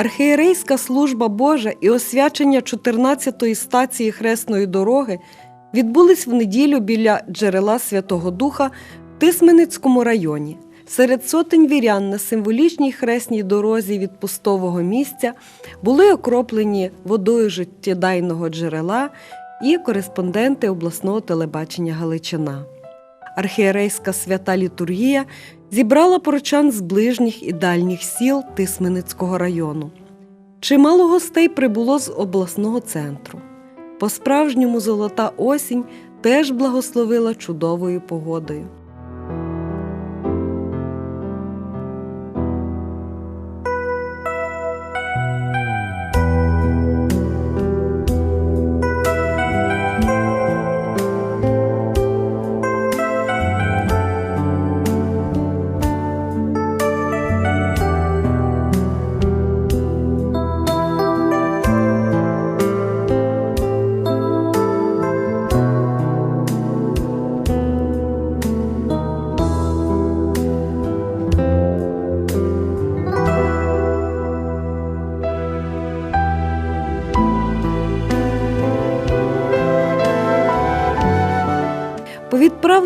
Архієрейська служба Божа і освячення 14-ї стації Хресної дороги відбулись в неділю біля джерела Святого Духа в Тисменицькому районі. Серед сотень вірян на символічній хресній дорозі від пустового місця були окроплені водою життєдайного джерела і кореспонденти обласного телебачення Галичина. Архієрейська свята літургія зібрала порочан з ближніх і дальніх сіл Тисменицького району. Чимало гостей прибуло з обласного центру. По-справжньому золота осінь теж благословила чудовою погодою.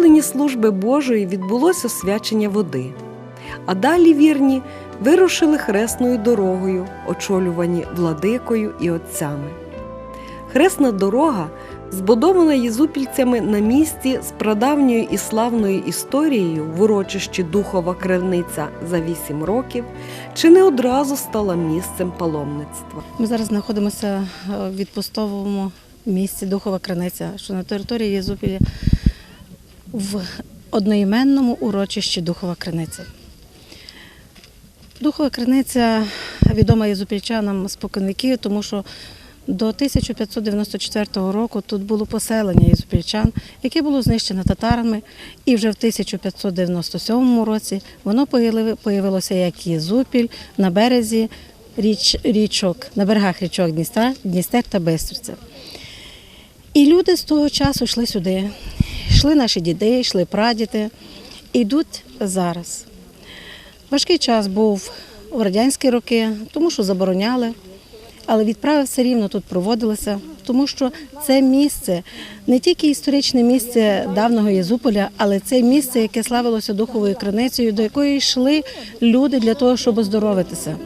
Відправленні служби Божої відбулося освячення води. А далі вірні вирушили хресною дорогою, очолювані владикою і отцями. Хресна дорога, збудована єзупільцями на місці з прадавньою і славною історією в урочищі Духова Криниця за вісім років, чи не одразу стала місцем паломництва. Ми зараз знаходимося е, в відпустовому місці Духова Криниця, що на території Єзупілі в одноіменному урочищі Духова Криниця. Духова Криниця відома єзупільчанам споконвіків, тому що до 1594 року тут було поселення єзупільчан, яке було знищено татарами, і вже в 1597 році воно появилося як Єзупіль на березі річ, річок, на берегах річок Дністра, Дністер та Бистриця. І люди з того часу йшли сюди. Йшли наші діди, йшли прадіди, йдуть зараз. Важкий час був у радянські роки, тому що забороняли, але відправи все рівно тут проводилися, тому що це місце не тільки історичне місце давнього Єзуполя, але це місце, яке славилося духовою криницею, до якої йшли люди для того, щоб оздоровитися.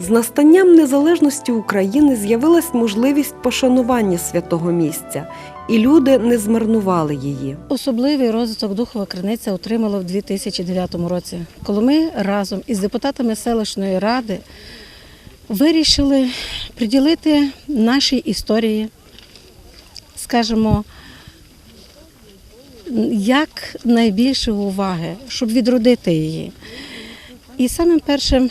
З настанням незалежності України з'явилась можливість пошанування святого місця, і люди не змарнували її. Особливий розвиток Духова Криниця отримала в 2009 році, коли ми разом із депутатами селищної ради вирішили приділити нашій історії, скажімо, як найбільше уваги, щоб відродити її. І самим першим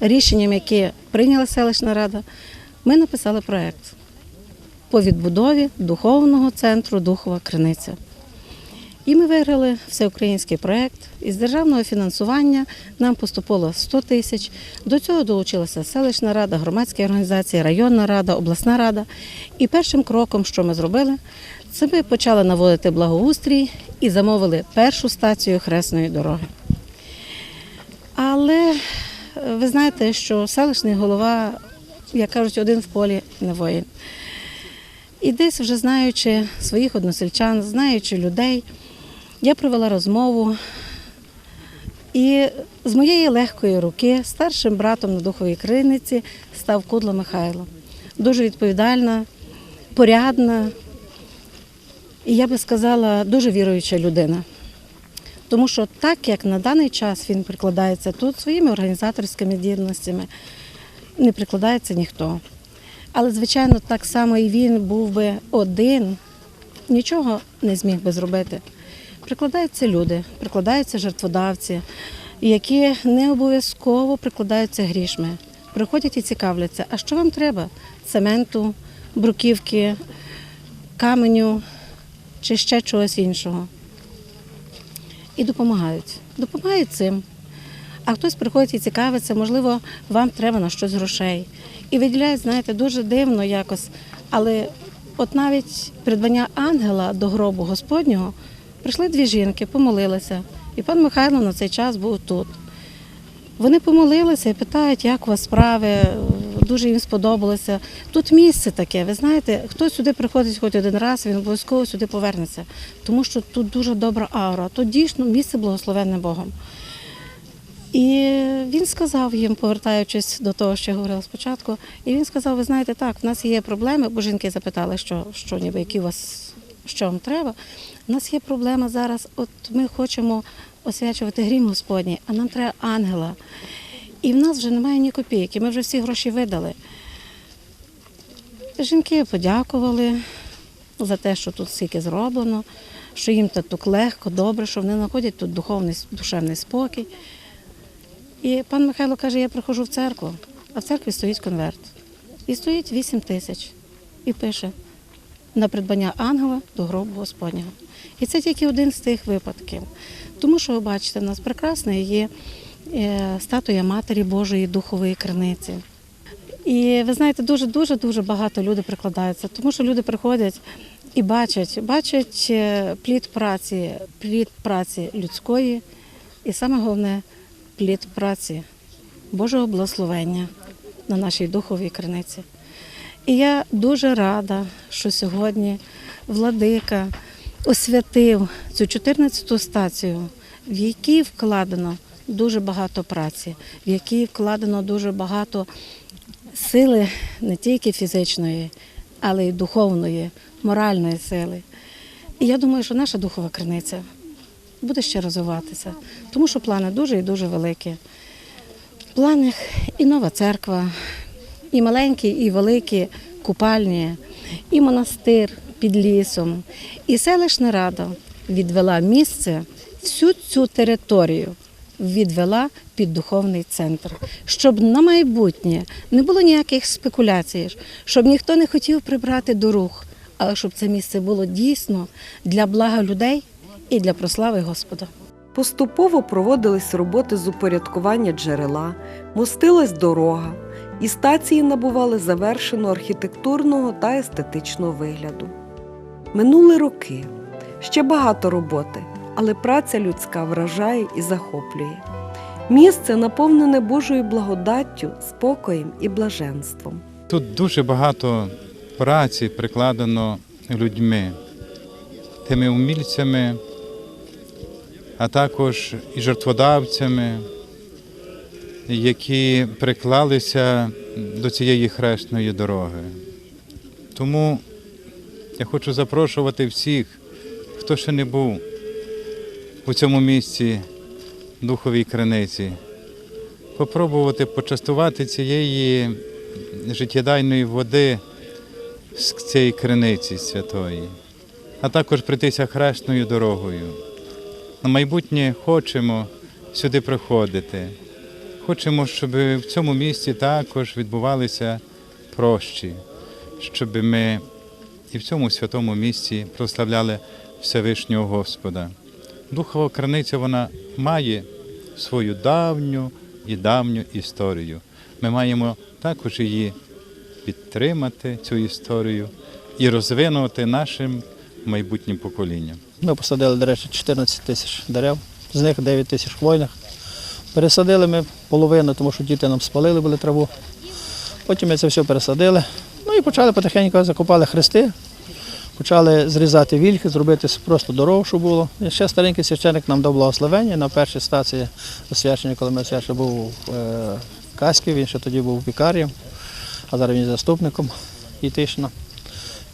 рішенням, яке прийняла селищна рада, ми написали проект по відбудові духовного центру Духова Криниця. І ми виграли всеукраїнський проєкт. Із державного фінансування нам поступило 100 тисяч. До цього долучилася селищна рада, громадські організації, районна рада, обласна рада. І першим кроком, що ми зробили, це ми почали наводити благоустрій і замовили першу стацію хресної дороги. Але ви знаєте, що селищний голова, як кажуть, один в полі не воїн. І десь вже знаючи своїх односельчан, знаючи людей, я провела розмову. І з моєї легкої руки старшим братом на духовій криниці став Кудла Михайло. Дуже відповідальна, порядна і я би сказала, дуже віруюча людина. Тому що так як на даний час він прикладається тут своїми організаторськими дільностями, не прикладається ніхто. Але, звичайно, так само і він був би один, нічого не зміг би зробити. Прикладаються люди, прикладаються жертводавці, які не обов'язково прикладаються грішми. Приходять і цікавляться, а що вам треба? Цементу, бруківки, каменю чи ще чогось іншого. І допомагають. Допомагають цим. А хтось приходить і цікавиться, можливо, вам треба на щось грошей. І виділяють, знаєте, дуже дивно якось. Але от навіть придбання ангела до гробу Господнього прийшли дві жінки, помолилися. І пан Михайло на цей час був тут. Вони помолилися і питають, як у вас справи. Дуже їм сподобалося. Тут місце таке, ви знаєте, хто сюди приходить хоч один раз, він обов'язково сюди повернеться, тому що тут дуже добра аура, тут дійсно місце благословенне Богом. І він сказав їм, повертаючись до того, що я говорила спочатку, і він сказав: ви знаєте, так, в нас є проблеми, бо жінки запитали, що, що ніби які у вас що вам треба. У нас є проблема зараз. От ми хочемо освячувати грім Господній, а нам треба ангела. І в нас вже немає ні копійки, ми вже всі гроші видали. Жінки подякували за те, що тут стільки зроблено, що їм тут легко, добре, що вони знаходять тут духовний душевний спокій. І пан Михайло каже, я приходжу в церкву, а в церкві стоїть конверт. І стоїть 8 тисяч. І пише на придбання ангела до гробу Господнього. І це тільки один з тих випадків. Тому що ви бачите, в нас прекрасна є статуя Матері Божої Духової Криниці. І ви знаєте, дуже дуже дуже багато людей прикладаються, тому що люди приходять і бачать, бачать е, плід праці, плід праці людської, і саме головне плід праці Божого благословення на нашій духовій криниці. І я дуже рада, що сьогодні владика освятив цю 14-ту стацію, в якій вкладено дуже багато праці, в якій вкладено дуже багато сили не тільки фізичної, але й духовної, моральної сили. І я думаю, що наша духова криниця буде ще розвиватися, тому що плани дуже і дуже великі. В планах і нова церква, і маленькі, і великі купальні, і монастир під лісом, і селищна рада відвела місце, всю цю територію відвела під духовний центр, щоб на майбутнє не було ніяких спекуляцій, щоб ніхто не хотів прибрати до рух, але щоб це місце було дійсно для блага людей і для прослави Господа. Поступово проводились роботи з упорядкування джерела, мостилась дорога, і стації набували завершеного архітектурного та естетичного вигляду. Минули роки, ще багато роботи, але праця людська вражає і захоплює. Місце наповнене Божою благодаттю, спокоєм і блаженством. Тут дуже багато праці прикладено людьми, тими умільцями, а також і жертводавцями, які приклалися до цієї хресної дороги. Тому я хочу запрошувати всіх, хто ще не був у цьому місці Духовій криниці, попробувати почастувати цієї життєдайної води з цієї криниці святої, а також прийтися хресною дорогою. На майбутнє хочемо сюди приходити. Хочемо, щоб в цьому місці також відбувалися прощі, щоб ми і в цьому святому місці прославляли Всевишнього Господа. Духова криниця вона має свою давню і давню історію. Ми маємо також її підтримати, цю історію, і розвинути нашим майбутнім поколінням. Ми посадили, до речі, 14 тисяч дерев, з них 9 тисяч хвойних. Пересадили ми половину, тому що діти нам спалили були траву. Потім ми це все пересадили. Ну і почали потихеньку закопали хрести, почали зрізати вільхи, зробити просто дорогу, щоб було. І ще старенький священник нам дав благословення на першій стації освячення, коли ми освячили, був е, Каськів, він ще тоді був вікарієм, а зараз він заступником Ітишина.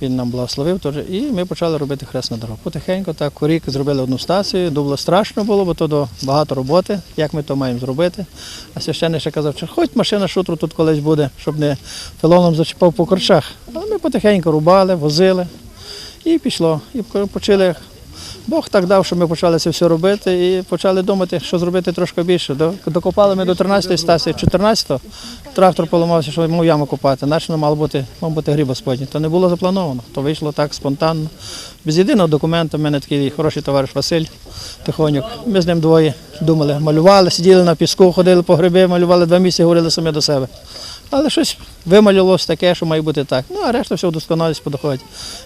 Він нам благословив теж, і ми почали робити хресну дорогу. Потихеньку так рік зробили одну стацію. Було страшно було, бо до багато роботи, як ми то маємо зробити. А священник ще казав, що хоч машина шутру тут колись буде, щоб не пилоном зачіпав по корчах. Але ми потихеньку рубали, возили і пішло. І почали. Бог так дав, що ми почали це все робити і почали думати, що зробити трошки більше. Докопали ми до 13-ї стації, 14-го трактор поламався, що мав яму копати. Наче мало бути, мав бути гріб Господній. То не було заплановано, то вийшло так спонтанно. Без єдиного документу, в мене такий хороший товариш Василь Тихонюк. Ми з ним двоє думали, малювали, сиділи на піску, ходили по гриби, малювали два місяці, говорили самі до себе. Але щось вималювалося таке, що має бути так. Ну, а решта все вдосконалість по доході.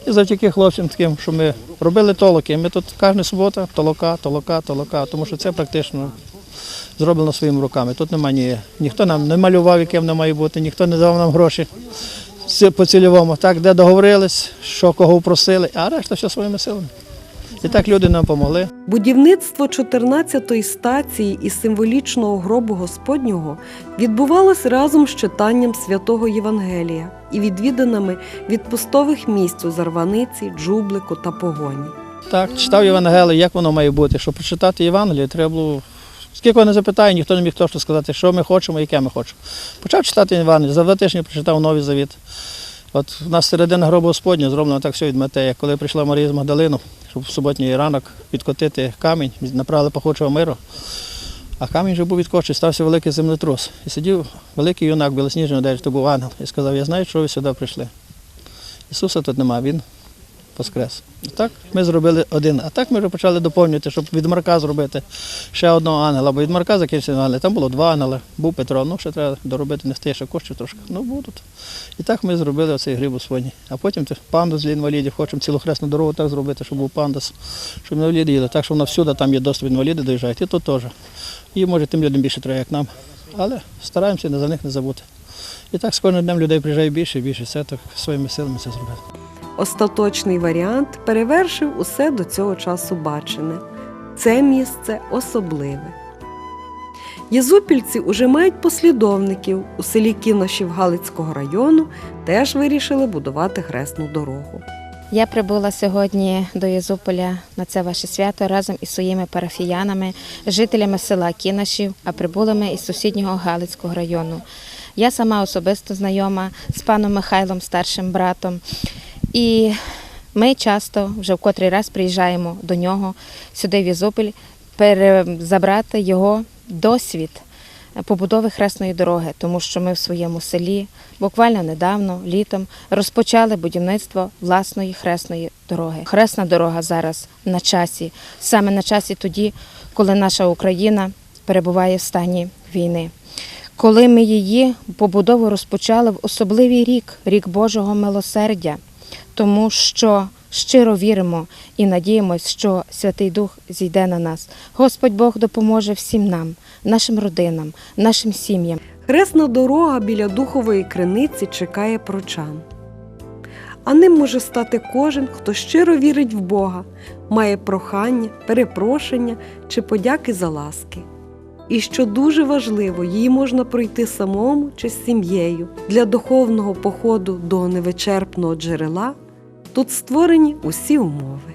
І завдяки хлопцям таким, що ми робили толоки. Ми тут кожна субота толока, толока, толока, тому що це практично зроблено своїми руками. Тут немає ні, ніхто нам не малював, яким не має бути, ніхто не дав нам гроші по цільовому. Так, де договорились, що кого просили, а решта все своїми силами. І так люди нам допомогли. Будівництво 14-ї стації і символічного гробу Господнього відбувалось разом з читанням святого Євангелія і відвіданими відпустових місць у Зарваниці, Джублику та Погоні. Так, читав Євангеліє, як воно має бути. Щоб прочитати Євангеліє, треба було. Скільки не запитає, ніхто не міг точно сказати, що ми хочемо, яке ми хочемо. Почав читати Євангеліє, за два тижні прочитав Новий Завіт. От у нас середина гробу Господня зроблено так все від Матея. Коли прийшла Марія з Магдалину, щоб в суботній ранок відкотити камінь, направили пахучого миру. А камінь вже був відкочений, стався великий землетрус. І сидів великий юнак, білосніжний одежі, то був ангел. І сказав, я знаю, що ви сюди прийшли. Ісуса тут нема, Він воскрес. Так ми зробили один. А так ми вже почали доповнювати, щоб від Марка зробити ще одного ангела. Бо від Марка закінчили ангели. Там було два ангели. Був Петро, ну ще треба доробити, нести ще коштів трошки. Ну будуть. І так ми зробили оцей гриб у своні. А потім пандус для інвалідів. Хочемо цілу хресну дорогу так зробити, щоб був пандус, щоб інваліди їли. Так що вона всюди там є доступ інваліди доїжджають. І тут теж. І може тим людям більше треба, як нам. Але стараємося за них не забути. І так з кожним днем людей приїжджає більше і більше. Все так своїми силами це зробили. Остаточний варіант перевершив усе до цього часу бачене. Це місце особливе. Єзупільці уже мають послідовників. У селі Кіношів Галицького району теж вирішили будувати хресну дорогу. Я прибула сьогодні до Єзуполя на це ваше свято разом із своїми парафіянами, жителями села Кінашів, а прибулими із сусіднього Галицького району. Я сама особисто знайома з паном Михайлом, старшим братом. І ми часто вже в котрий раз приїжджаємо до нього сюди в Єзупіль перезабрати його досвід побудови хресної дороги, тому що ми в своєму селі буквально недавно, літом, розпочали будівництво власної хресної дороги. Хресна дорога зараз на часі, саме на часі тоді, коли наша Україна перебуває в стані війни. Коли ми її побудову розпочали в особливий рік, рік Божого милосердя, тому що щиро віримо і надіємось, що Святий Дух зійде на нас. Господь Бог допоможе всім нам, нашим родинам, нашим сім'ям. Хресна дорога біля духової криниці чекає прочан. А ним може стати кожен, хто щиро вірить в Бога, має прохання, перепрошення чи подяки за ласки. І що дуже важливо, її можна пройти самому чи з сім'єю. Для духовного походу до невичерпного джерела тут створені усі умови.